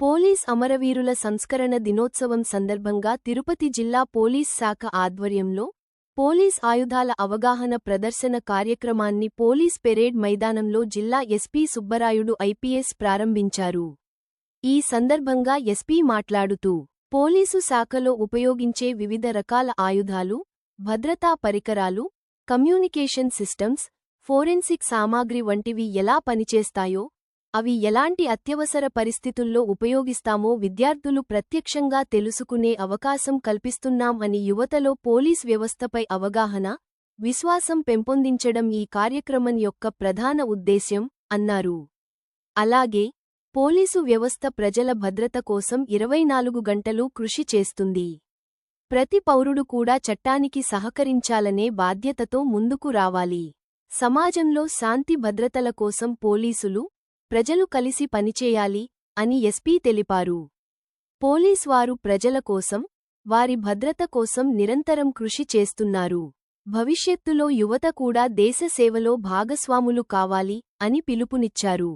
Police అమరవీరుల సంస్కరణ దినోత్సవం సందర్భంగా తిరుపతి జిల్లా పోలీస్ శాఖ ఆధ్వర్యంలో పోలీస్ ఆయుధాల అవగాహన ప్రదర్శన కార్యక్రమాన్ని పోలీస్ పెరేడ్ మైదానంలో జిల్లా ఎస్పీ సుబ్బరాయుడు ఐపీఎస్ ప్రారంభించారు. ఈ సందర్భంగా ఎస్పీ మాట్లాడుతూ పోలీసు శాఖలో ఉపయోగించే వివిధ రకాల ఆయుధాలు భద్రతా పరికరాలు కమ్యూనికేషన్ సిస్టమ్స్ ఫోరెన్సిక్ సామాగ్రి వంటివి ఎలా పనిచేస్తాయో అవి ఎలాంటి అత్యవసర పరిస్థితుల్లో ఉపయోగిస్తామో విద్యార్థులు ప్రత్యక్షంగా తెలుసుకునే అవకాశం కల్పిస్తున్నాం అని యువతలో పోలీస్ వ్యవస్థపై అవగాహన విశ్వాసం పెంపొందించడం ఈ కార్యక్రమం యొక్క ప్రధాన ఉద్దేశ్యం అన్నారు. అలాగే పోలీసు వ్యవస్థ ప్రజల భద్రత కోసం ఇరవై నాలుగు గంటలు కృషి చేస్తుంది. ప్రతి పౌరుడు కూడా చట్టానికి సహకరించాలనే బాధ్యతతో ముందుకు రావాలి. సమాజంలో శాంతి భద్రతల కోసం పోలీసులు ప్రజలు కలిసి పనిచేయాలి అని ఎస్పీ తెలిపారు. పోలీస్ వారు ప్రజల కోసం వారి భద్రత కోసం నిరంతరం కృషి చేస్తున్నారు. భవిష్యత్తులో యువత కూడా దేశ సేవలో భాగస్వాములు కావాలి అని పిలుపునిచ్చారు.